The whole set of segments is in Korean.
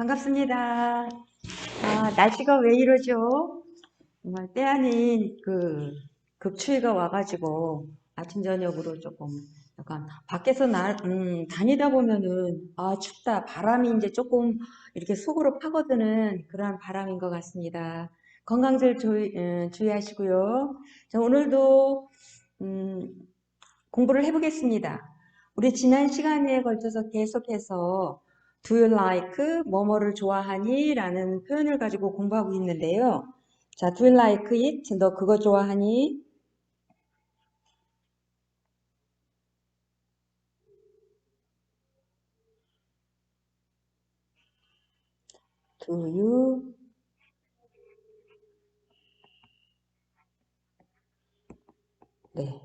반갑습니다. 아, 날씨가 왜 이러죠? 정말 때 아닌 그 급추위가 와가지고 아침 저녁으로 조금 약간 밖에서 날, 음, 다니다 보면은 아, 춥다. 바람이 이제 조금 이렇게 속으로 파고드는 그런 바람인 것 같습니다. 건강들 주의, 음, 주의하시고요. 자, 오늘도 음, 공부를 해보겠습니다. 우리 지난 시간에 걸쳐서 계속해서 Do you like 뭐뭐를 좋아하니? 라는 표현을 가지고 공부하고 있는데요. 자, Do you like it? 너 그거 좋아하니? You 네.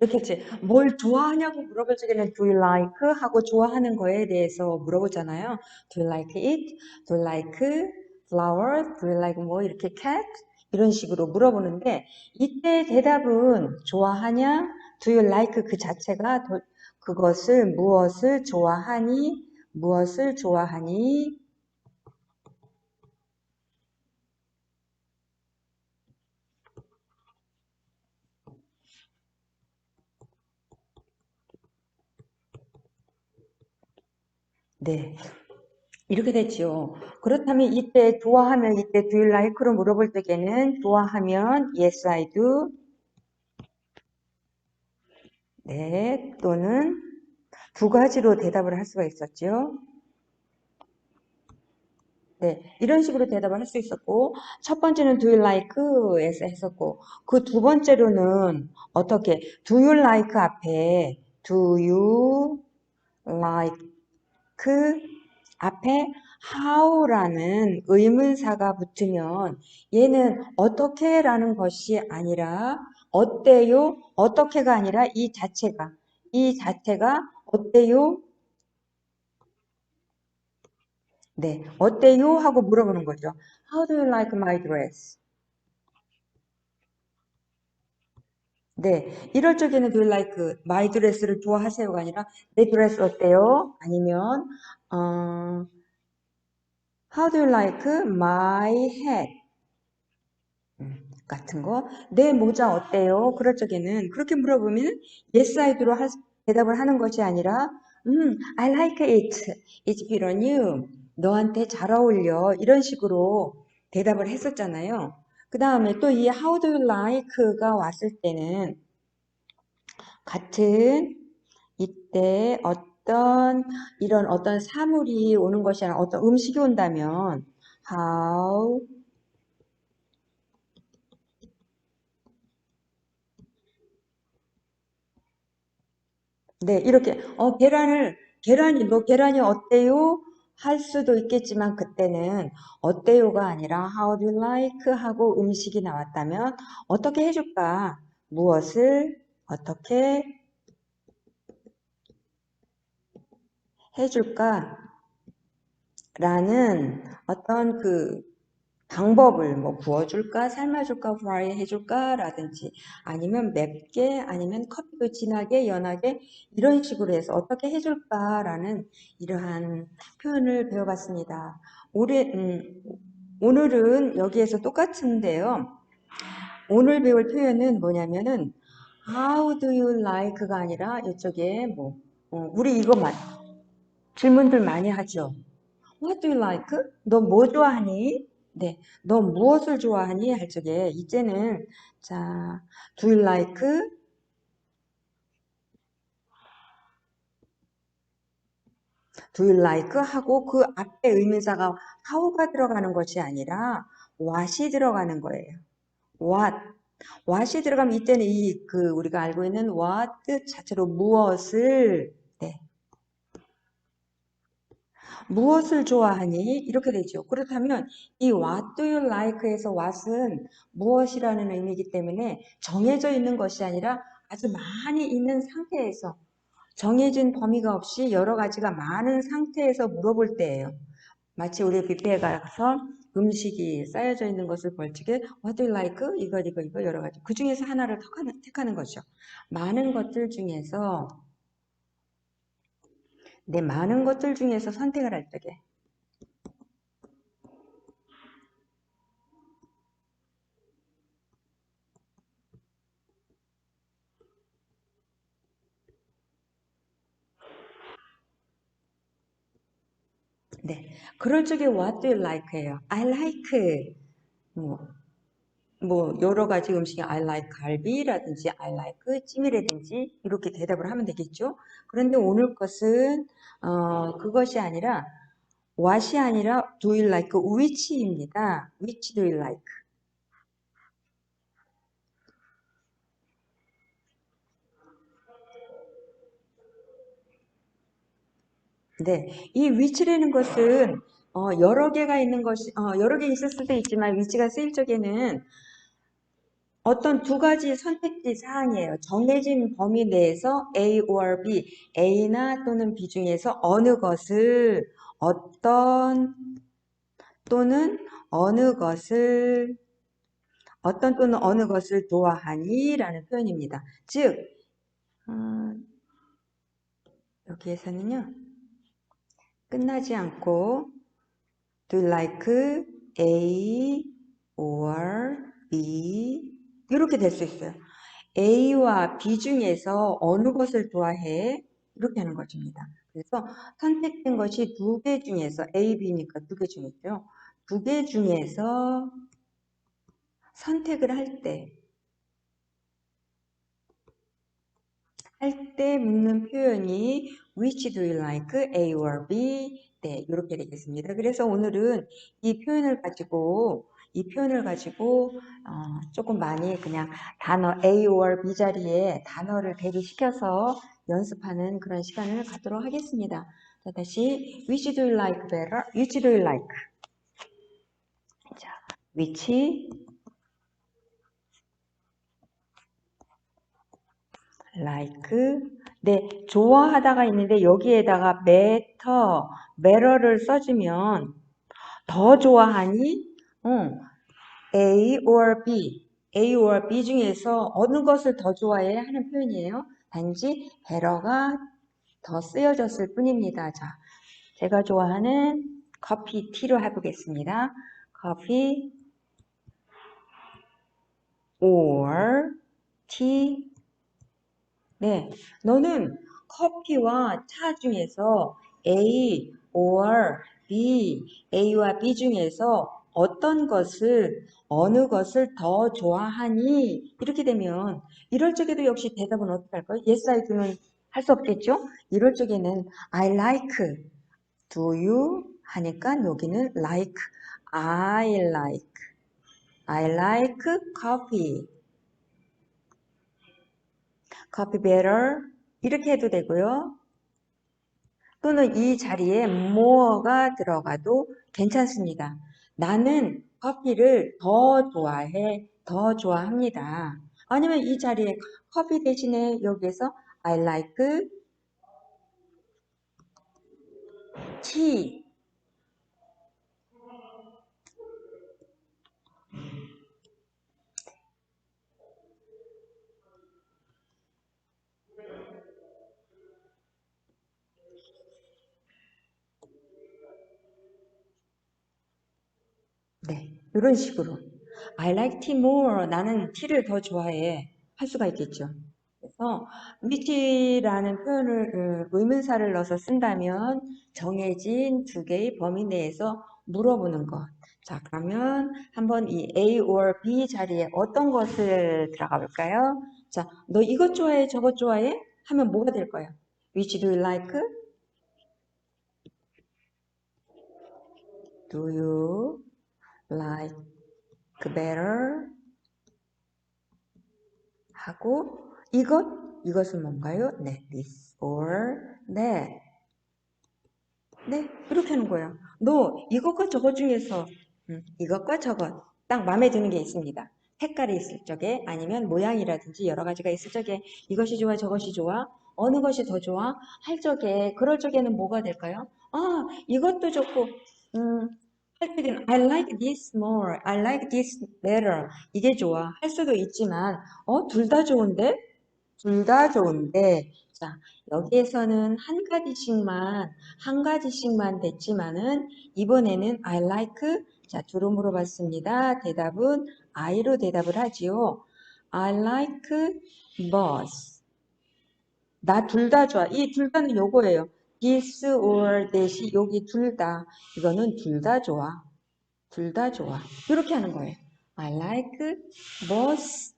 이제 뭘 좋아하냐고 물어볼 적에는 do you like 하고 좋아하는 거에 대해서 물어보잖아요. do you like it? do you like flowers? do you like 뭐 이렇게 cat? 이런 식으로 물어보는데 이때 대답은 좋아하냐? do you like 그 자체가 도- 그것을 무엇을 좋아하니? 무엇을 좋아하니? 네. 이렇게 됐죠. 그렇다면 이때 좋아하면 이때 do you like로 물어볼 때에는 좋아하면 yes I do. 네, 또는 두 가지로 대답을 할 수가 있었죠. 네, 이런 식으로 대답을 할 수 있었고, 첫 번째는 do you like에서 했었고, 그 두 번째로는 어떻게 do you like 앞에 do you like 앞에 how라는 의문사가 붙으면 얘는 어떻게 라는 것이 아니라 어때요? 어떻게가 아니라 이 자체가 이 자체가 어때요? 네, 어때요? 하고 물어보는 거죠. How do you like my dress? 네, 이럴 적에는 do you like my dress를 좋아하세요가 아니라 내 드레스 어때요? 아니면 어, How do you like my hat? 음, 같은 거. 내 모자 어때요? 그럴 적에는 그렇게 물어보면 yes, I do로 하- 대답을 하는 것이 아니라 음, I like it. It's good on you. 너한테 잘 어울려. 이런 식으로 대답을 했었잖아요. 그 다음에 또 이 how do you like가 왔을 때는 같은 이때 어떤 이런 어떤 사물이 오는 것이 아니라 어떤 음식이 온다면 how 네 이렇게 어 계란을 계란이 너 계란이 어때요? 할 수도 있겠지만 그때는 어때요가 아니라 how do you like 하고 음식이 나왔다면 어떻게 해줄까? 무엇을 어떻게 해줄까? 라는 어떤 그 방법을 뭐 구워줄까, 삶아줄까, 프라이 해줄까 라든지 아니면 맵게 아니면 커피도 진하게 연하게 이런 식으로 해서 어떻게 해줄까 라는 이러한 표현을 배워봤습니다. 올해 음, 오늘은 여기에서 똑같은데요. 오늘 배울 표현은 뭐냐면은 How do you like가 아니라 이쪽에 뭐 어, 우리 이거 만 질문들 많이 하죠. What do you like? 너 뭐 좋아하니? 네, 너 무엇을 좋아하니? 할 적에 이제는 자, do you like? do you like? 하고 그 앞에 의문사가 how가 들어가는 것이 아니라 what이 들어가는 거예요. what. what이 들어가면 이때는 이 그 우리가 알고 있는 what 자체로 무엇을 네. 무엇을 좋아하니? 이렇게 되죠. 그렇다면 이 what do you like에서 what은 무엇이라는 의미이기 때문에 정해져 있는 것이 아니라 아주 많이 있는 상태에서 정해진 범위가 없이 여러 가지가 많은 상태에서 물어볼 때예요. 마치 우리 뷔페에 가서 음식이 쌓여져 있는 것을 볼 적에 what do you like? 이거 이거 이거 여러 가지 그 중에서 하나를 택하는, 택하는 거죠. 많은 것들 중에서 네, 많은 것들 중에서 선택을 할 적에. 네, 그럴 적에 what do you like예요. I like 뭐, 뭐 여러 가지 음식이 I like 갈비라든지 I like 찜이라든지 이렇게 대답을 하면 되겠죠. 그런데 오늘 것은 어, 그것이 아니라 what이 아니라 do you like which입니다. which do you like? 네, 이 위치라는 것은 어, 여러 개가 있는 것이 어, 여러 개 있을 수도 있지만 위치가 쓰일 적에는 어떤 두 가지 선택지 사항이에요. 정해진 범위 내에서 A or B, A나 또는 B 중에서 어느 것을 어떤 또는 어느 것을 어떤 또는 어느 것을 좋아하니? 라는 표현입니다. 즉, 어, 여기에서는요. 끝나지 않고 do you like A or B 이렇게 될 수 있어요. A와 B 중에서 어느 것을 좋아해? 이렇게 하는 것입니다. 그래서 선택된 것이 두 개 중에서 A, B니까 두 개 중이죠. 두 개 중에서 선택을 할 때, 할 때 묻는 표현이 which do you like, A or B? 네, 이렇게 되겠습니다. 그래서 오늘은 이 표현을 가지고 이 표현을 가지고 어, 조금 많이 그냥 단어 A or B 자리에 단어를 대비시켜서 연습하는 그런 시간을 갖도록 하겠습니다. 자, 다시 which do you like better? which do you like? 자, which like 네, 좋아하다가 있는데 여기에다가 better, better를 써주면 더 좋아하니? 어, A or B, A or B 중에서 어느 것을 더 좋아해 하는 표현이에요. 단지 better가 더 쓰여졌을 뿐입니다. 자, 제가 좋아하는 커피, 티로 해보겠습니다. 커피 or tea 네, 너는 커피와 차 중에서 A or B, A와 B 중에서 어떤 것을, 어느 것을 더 좋아하니? 이렇게 되면, 이럴 적에도 역시 대답은 어떻게 할까요? Yes, I do는 할 수 없겠죠? 이럴 적에는 I like, do you? 하니까 여기는 like, I like, I like coffee. copy better 이렇게 해도 되고요. 또는 이 자리에 more가 들어가도 괜찮습니다. 나는 커피를 더 좋아해, 더 좋아합니다. 아니면 이 자리에 커피 대신에 여기에서 I like tea 네, 이런 식으로 I like tea more. 나는 티를 더 좋아해. 할 수가 있겠죠. 그래서 which라는 표현을 음, 의문사를 넣어서 쓴다면 정해진 두 개의 범위 내에서 물어보는 것. 자, 그러면 한번 이 A or B 자리에 어떤 것을 들어가 볼까요? 자, 너 이것 좋아해, 저것 좋아해? 하면 뭐가 될까요? Which do you like? Do you like better 하고 이것 이것은 뭔가요? 네, this or that. 네, 이렇게 하는 거예요. 너 이것과 저것 중에서 음, 이것과 저것 딱 마음에 드는 게 있습니다. 색깔이 있을 적에 아니면 모양이라든지 여러 가지가 있을 적에 이것이 좋아 저것이 좋아 어느 것이 더 좋아 할 적에 그럴 적에는 뭐가 될까요? 아 이것도 좋고 음, 할 때는 I like this more, I like this better 이게 좋아 할 수도 있지만 어 둘 다 좋은데 둘 다 좋은데 자, 여기에서는 한 가지씩만, 한 가지씩만 됐지만은, 이번에는 I like, 자, 두로 물어봤습니다. 대답은 I로 대답을 하지요. I like bus. 나 둘 다 좋아. 이 둘 다는 요거예요. This or that이 여기 둘 다. 이거는 둘 다 좋아. 둘 다 좋아. 이렇게 하는 거예요. I like bus.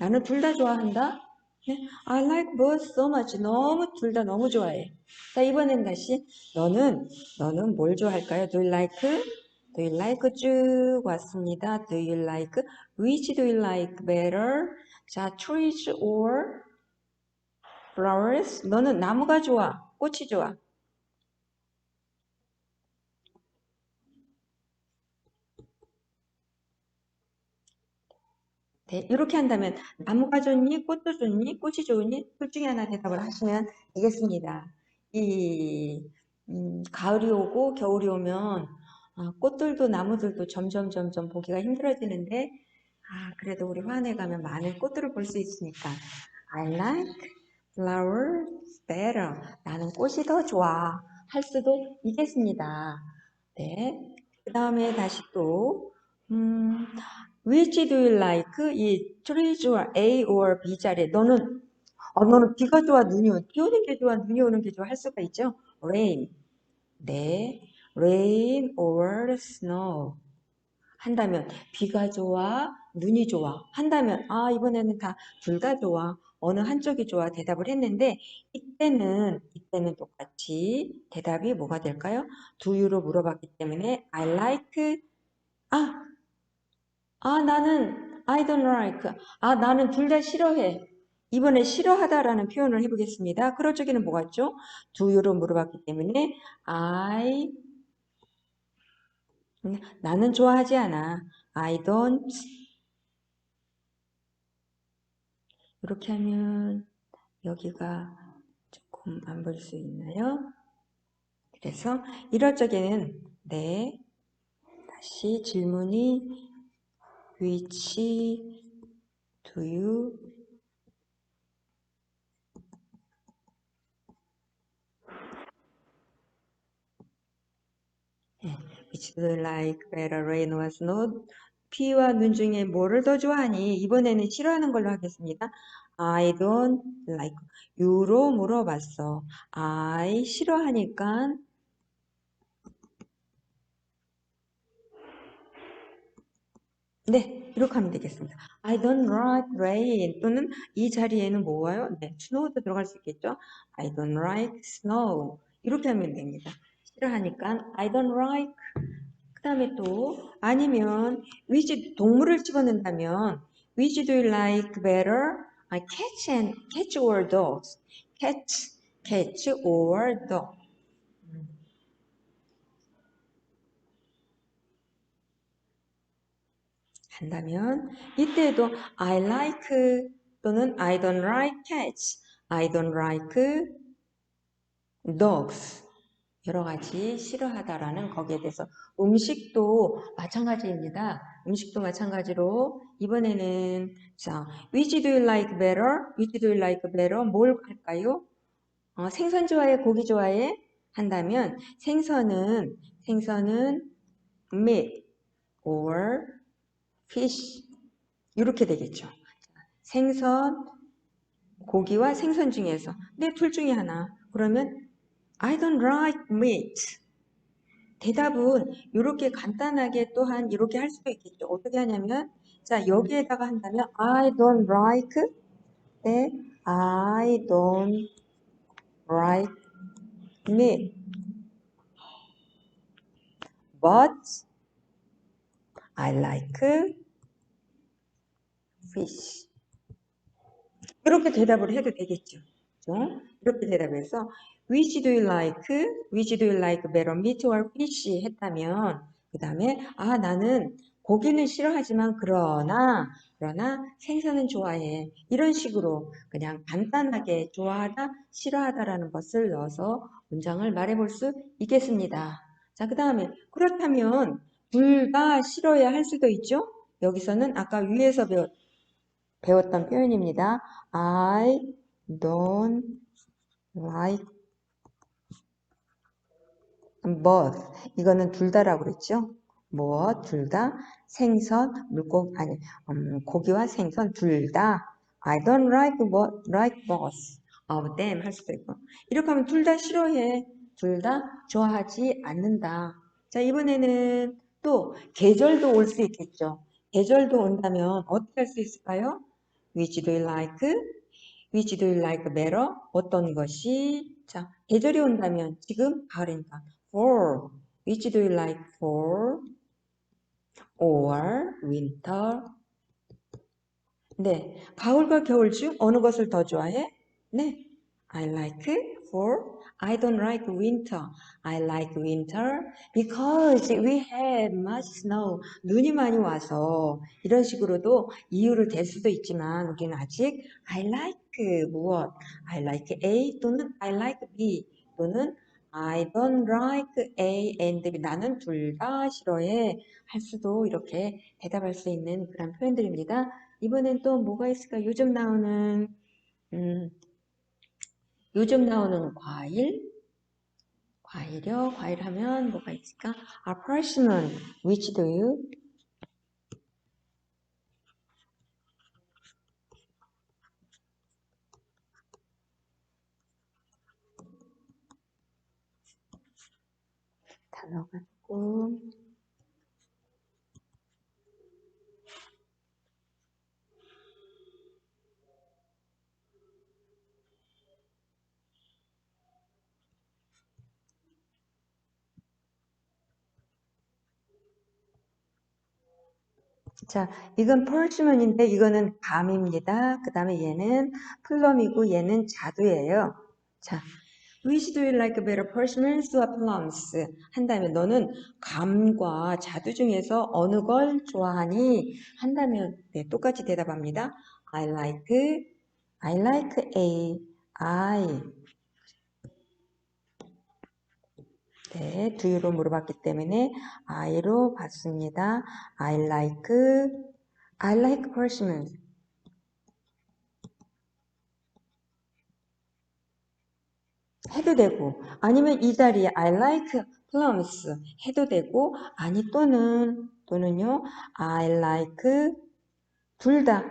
나는 둘 다 좋아한다. 네? I like both so much. 너무 둘 다 너무 좋아해. 자 이번엔 다시 너는 너는 뭘 좋아할까요? Do you like? Do you like 쭉 왔습니다. Do you like? Which do you like better? 자 trees or flowers? 너는 나무가 좋아? 꽃이 좋아? 네, 이렇게 한다면 나무가 좋니? 꽃도 좋니? 꽃이 좋니? 둘 중에 하나 대답을 하시면 되겠습니다. 이 음, 가을이 오고 겨울이 오면 아, 꽃들도 나무들도 점점 점점 보기가 힘들어지는데 아, 그래도 우리 화원에 가면 많은 꽃들을 볼 수 있으니까 I like flowers better. 나는 꽃이 더 좋아. 할 수도 있겠습니다. 네. 그 다음에 다시 또 음, Which do you like? 이 trees or A or B 자리에 너는 어, 너는 비가 좋아, 눈이 오, 비 오는 게 좋아, 눈이 오는 게 좋아 할 수가 있죠. Rain. 네. Rain or snow. 한다면 비가 좋아, 눈이 좋아. 한다면 아 이번에는 다 둘 다 좋아. 어느 한쪽이 좋아 대답을 했는데 이때는 이때는 똑같이 대답이 뭐가 될까요? Do you로 물어봤기 때문에 I like 아 아, 나는 I don't like. 아, 나는 둘 다 싫어해. 이번에 싫어하다라는 표현을 해보겠습니다. 그럴 적에는 뭐가 있죠? do you로 물어봤기 때문에 I 음, 나는 좋아하지 않아. I don't 이렇게 하면 여기가 조금 안볼수 있나요? 그래서 이럴 적에는 네 다시 질문이 which do you 네, which do you like better rain or snow? 비와 눈 중에 뭐를 더 좋아하니? 이번에는 싫어하는 걸로 하겠습니다. I don't like. you로 물어봤어. I 싫어하니까 네, 이렇게 하면 되겠습니다. I don't like rain 또는 이 자리에는 뭐와요? 네, snow도 들어갈 수 있겠죠? I don't like snow 이렇게 하면 됩니다. 싫어하니까 I don't like 그 다음에 또 아니면 which 동물을 집어넣는다면 which do you like better? 아, catch and catch or dogs? catch, catch or dog 한다면 이때도 I like 또는 I don't like cats, I don't like dogs 여러 가지 싫어하다라는 거기에 대해서 음식도 마찬가지입니다. 음식도 마찬가지로 이번에는 자 which do you like better? which do you like better? 뭘 할까요? 어, 생선 좋아해? 고기 좋아해? 한다면 생선은 생선은 meat or fish 이렇게 되겠죠. 생선, 고기와 생선 중에서 네, 둘 중에 하나. 그러면 I don't like meat. 대답은 이렇게 간단하게 또한 이렇게 할 수도 있겠죠. 어떻게 하냐면 자 여기에다가 한다면 I don't like 네, I don't like meat. But I like fish. 이렇게 대답을 해도 되겠죠. 그죠? 이렇게 대답해서 which do you like? which do you like better meat or fish? 했다면 그 다음에 아 나는 고기는 싫어하지만 그러나 그러나 생선은 좋아해. 이런 식으로 그냥 간단하게 좋아하다, 싫어하다라는 것을 넣어서 문장을 말해볼 수 있겠습니다. 자, 그 다음에 그렇다면 둘다 싫어야 할 수도 있죠? 여기서는 아까 위에서 배웠, 배웠던 표현입니다. I don't like both. 이거는 둘 다라고 그랬죠? 무엇? 둘 다. 생선, 물고, 아니, 음, 고기와 생선 둘 다. I don't like, bo- like both of them 할 수도 있고. 이렇게 하면 둘 다 싫어해. 둘 다 좋아하지 않는다. 자, 이번에는 또 계절도 올 수 있겠죠. 계절도 온다면 어떻게 할 수 있을까요? Which do you like? Which do you like better? 어떤 것이? 자, 계절이 온다면 지금 가을이니까 fall. Which do you like fall? or winter? 네, 가을과 겨울 중 어느 것을 더 좋아해? 네, I like fall. I don't like winter. I like winter because we had much snow. 눈이 많이 와서 이런 식으로도 이유를 댈 수도 있지만 우리는 아직 I like 무엇? I like A 또는 I like B 또는 I don't like A and B. 나는 둘 다 싫어해. 할 수도 이렇게 대답할 수 있는 그런 표현들입니다. 이번엔 또 뭐가 있을까? 요즘 나오는 음, 요즘 나오는 과일 과일이요. 과일 하면 뭐가 있을까? A persimmon. Which do you? 조금 자, 이건 펄시먼인데 이거는 감입니다. 그 다음에 얘는 플럼이고 얘는 자두예요. 자, which do you like better, persimmons or plums? 한다면 너는 감과 자두 중에서 어느 걸 좋아하니? 한다면 네, 똑같이 대답합니다. I like, I like A, I. 네, do you로 물어봤기 때문에 I로 봤습니다. I like, I like persimmons. 해도 되고 아니면 이 자리에 I like plums 해도 되고 아니 또는 또는요 I like 둘 다.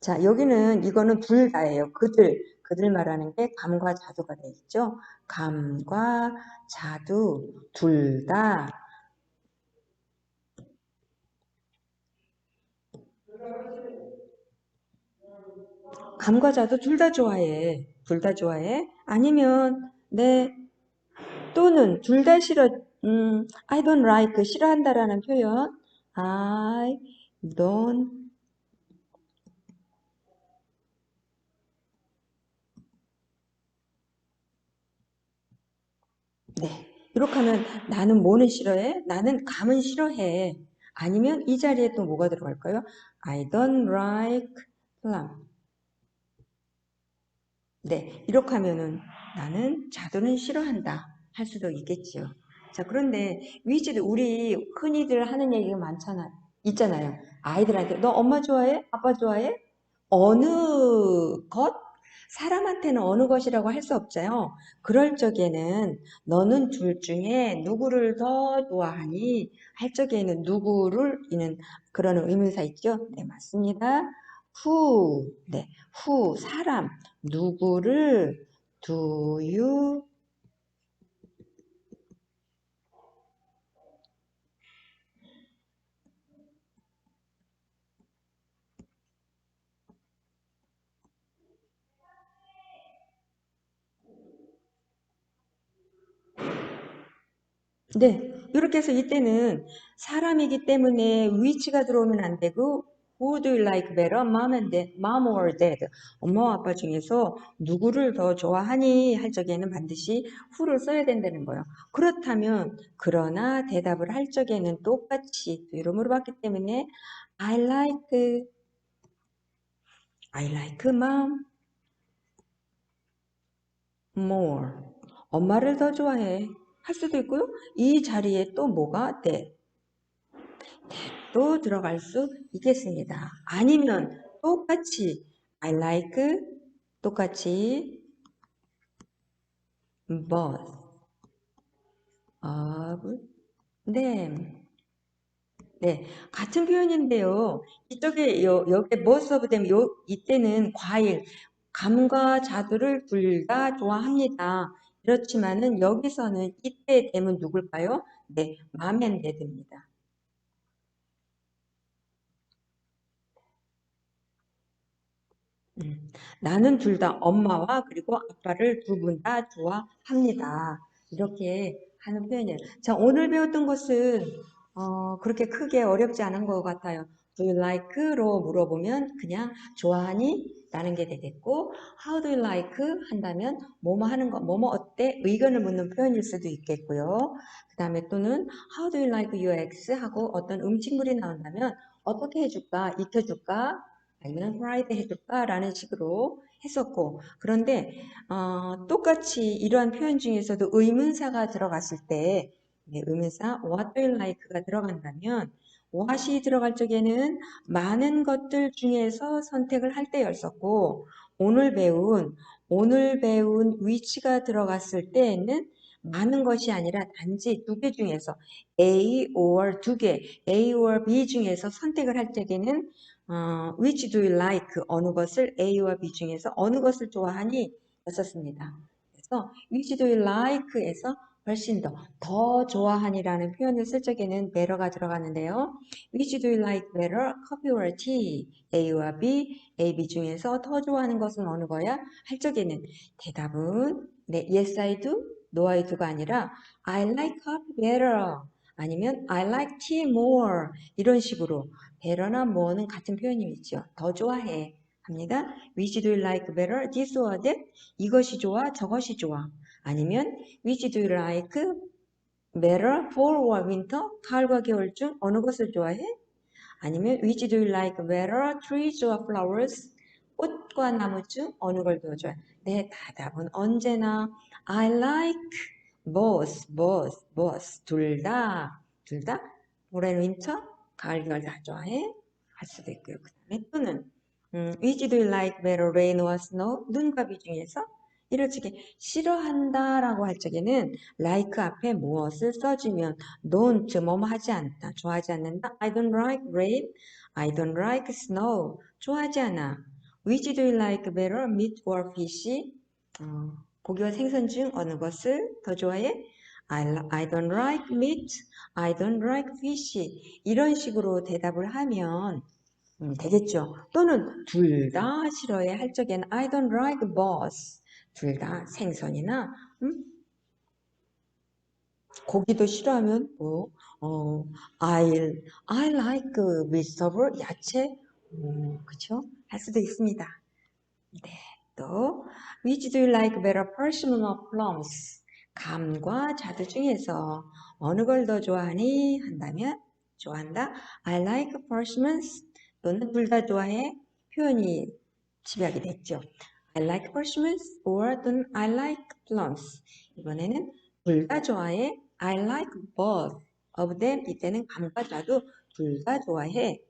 자 여기는 이거는 둘 다예요. 그들 그들 말하는 게 감과 자두가 돼 있죠. 감과 자두 둘 다. 감과 자두 둘다 좋아해. 둘 다 좋아해. 아니면 네 또는 둘 다 싫어. 음, I don't like 싫어한다라는 표현. I don't 네. 이렇게 하면 나는 뭐는 싫어해? 나는 감은 싫어해. 아니면 이 자리에 또 뭐가 들어갈까요? I don't like plum. 네, 이렇게 하면은 나는 자두는 싫어한다 할 수도 있겠지요. 자, 그런데 위즈도 우리 흔히들 하는 얘기가 많잖아. 있잖아요. 아이들한테 너 엄마 좋아해? 아빠 좋아해? 어느 것? 사람한테는 어느 것이라고 할 수 없잖아요. 그럴 적에는 너는 둘 중에 누구를 더 좋아하니? 할 적에는 누구를 이는 그런 의문사 있죠? 네, 맞습니다. Who, 네, who, 사람, 누구를 do you 네, 이렇게 해서 이때는 사람이기 때문에 which가 들어오면 안 되고 Who do you like better? Mom and dad, mom or dad? 엄마와 아빠 중에서 누구를 더 좋아하니? 할 적에는 반드시 who를 써야 된다는 거예요. 그렇다면 그러나 대답을 할 적에는 똑같이 이로 물어봤기 때문에 I like I like mom more. 엄마를 더 좋아해. 할 수도 있고요. 이 자리에 또 뭐가 돼? 또 들어갈 수 있겠습니다. 아니면 똑같이 I like 똑같이 both of them 네, 같은 표현인데요. 이쪽에 요, 여기 most of them 요 이때는 과일 감과 자두를 둘 다 좋아합니다. 그렇지만은 여기서는 이때 them은 누굴까요? 네, and dad입니다. 나는 둘 다 엄마와 그리고 아빠를 두 분 다 좋아합니다. 이렇게 하는 표현이에요. 자, 오늘 배웠던 것은 어, 그렇게 크게 어렵지 않은 것 같아요. Do you like?로 물어보면 그냥 좋아하니? 라는 게 되겠고 How do you like? 한다면 뭐뭐 하는 거, 뭐뭐 어때? 의견을 묻는 표현일 수도 있겠고요. 그 다음에 또는 How do you like your eggs? 하고 어떤 음식물이 나온다면 어떻게 해줄까? 익혀줄까? 아니면 프라이드 해줄까? 라는 식으로 했었고 그런데 어, 똑같이 이러한 표현 중에서도 의문사가 들어갔을 때 네, 의문사 what do you like가 들어간다면 what이 들어갈 적에는 많은 것들 중에서 선택을 할 때였었고 오늘 배운 오늘 배운 which가 들어갔을 때에는 많은 것이 아니라 단지 두 개 중에서 A or 두 개, A or B 중에서 선택을 할 적에는 어, which do you like? 어느 것을 A와 B 중에서 어느 것을 좋아하니? 였었습니다. 그래서 which do you like에서 훨씬 더, 더 좋아하니라는 표현을 쓸 적에는 better가 들어가는데요. which do you like better? coffee or tea? A와 B, A, B 중에서 더 좋아하는 것은 어느 거야? 할 적에는 대답은 네, yes I do, I do가 아니라 I like coffee better. 아니면 I like tea more 이런 식으로 better나 more는 같은 표현이죠. 더 좋아해 합니다. Which do you like better? This or that? 이것이 좋아, 저것이 좋아. 아니면 Which do you like better? Fall or winter? 가을과 겨울 중 어느 것을 좋아해? 아니면 Which do you like better? Trees or flowers? 꽃과 나무 중 어느 걸 더 좋아해? 네, 대답은 언제나 I like both, both, both. 둘 다, 둘 다. and winter? 가을, 겨울 다 좋아해? 할 수도 있고요. 그 다음에 또는 음, which do you like better, rain or snow? 눈과 비 중에서 이럴 적에 싫어한다 라고 할 적에는 like 앞에 무엇을 써주면 don't 뭐뭐 하지 않다, 좋아하지 않는다. I don't like rain, I don't like snow. 좋아하지 않아. Which do you like better, meat or fish? 어, 고기와 생선 중 어느 것을 더 좋아해? I, I don't like meat, I don't like fish. 이런 식으로 대답을 하면 음, 되겠죠. 또는 둘 다 싫어해 할 적에는 I don't like both. 둘 다 생선이나 음? 고기도 싫어하면 뭐 어, I I like vegetable 야채 음, 그쵸? 할 수도 있습니다. 네, 또 Which do you like better, persimmon or plums? 감과 자두 중에서 어느 걸 더 좋아하니? 한다면 좋아한다. I like persimmons 또는 둘 다 좋아해 표현이 집약이 됐죠. I like persimmons or 또는 I like plums. 이번에는 둘 다 좋아해. I like both of them. 이때는 감과 자두 둘 다 좋아해.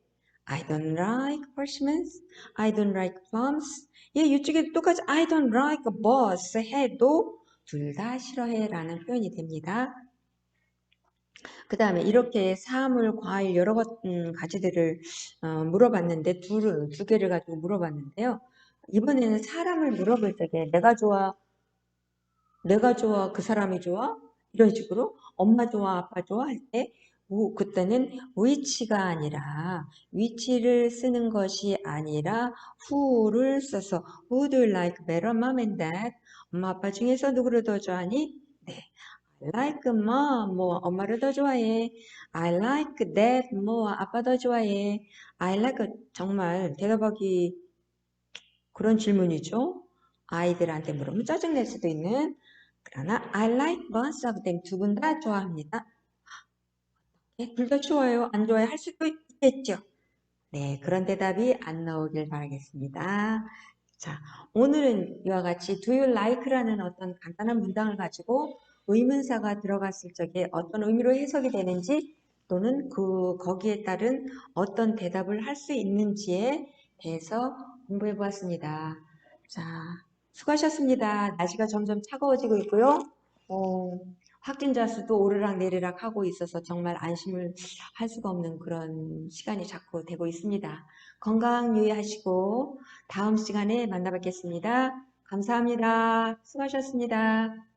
I don't like persimmons. I don't like plums. 예, 이쪽에 똑같이 I don't like both 해도 둘 다 싫어해 라는 표현이 됩니다. 그 다음에 이렇게 사물, 과일 여러 것, 음, 가지들을 어, 물어봤는데 둘, 두 개를 가지고 물어봤는데요. 이번에는 사람을 물어볼 적에 내가 좋아, 내가 좋아, 그 사람이 좋아? 이런 식으로 엄마 좋아, 아빠 좋아 할 때 그때는 which가 아니라 which를 쓰는 것이 아니라 who를 써서 do you like better, mom and dad? 엄마 아빠 중에서 누구를 더 좋아하니? 네. I like mom, 뭐 엄마를 더 좋아해. I like dad, 뭐 아빠 더 좋아해. I like 정말 대답하기 그런 질문이죠. 아이들한테 물으면 짜증낼 수도 있는 그러나 I like both of them 두 분 다 좋아합니다. 네, 둘다 좋아요. 안 좋아요. 할 수도 있겠죠. 네, 그런 대답이 안 나오길 바라겠습니다. 자, 오늘은 이와 같이 do you like라는 어떤 간단한 문장을 가지고 의문사가 들어갔을 적에 어떤 의미로 해석이 되는지 또는 그 거기에 따른 어떤 대답을 할 수 있는지에 대해서 공부해 보았습니다. 자, 수고하셨습니다. 날씨가 점점 차가워지고 있고요. 어, 확진자 수도 오르락 내리락 하고 있어서 정말 안심을 할 수가 없는 그런 시간이 자꾸 되고 있습니다. 건강 유의하시고 다음 시간에 만나 뵙겠습니다. 감사합니다. 수고하셨습니다.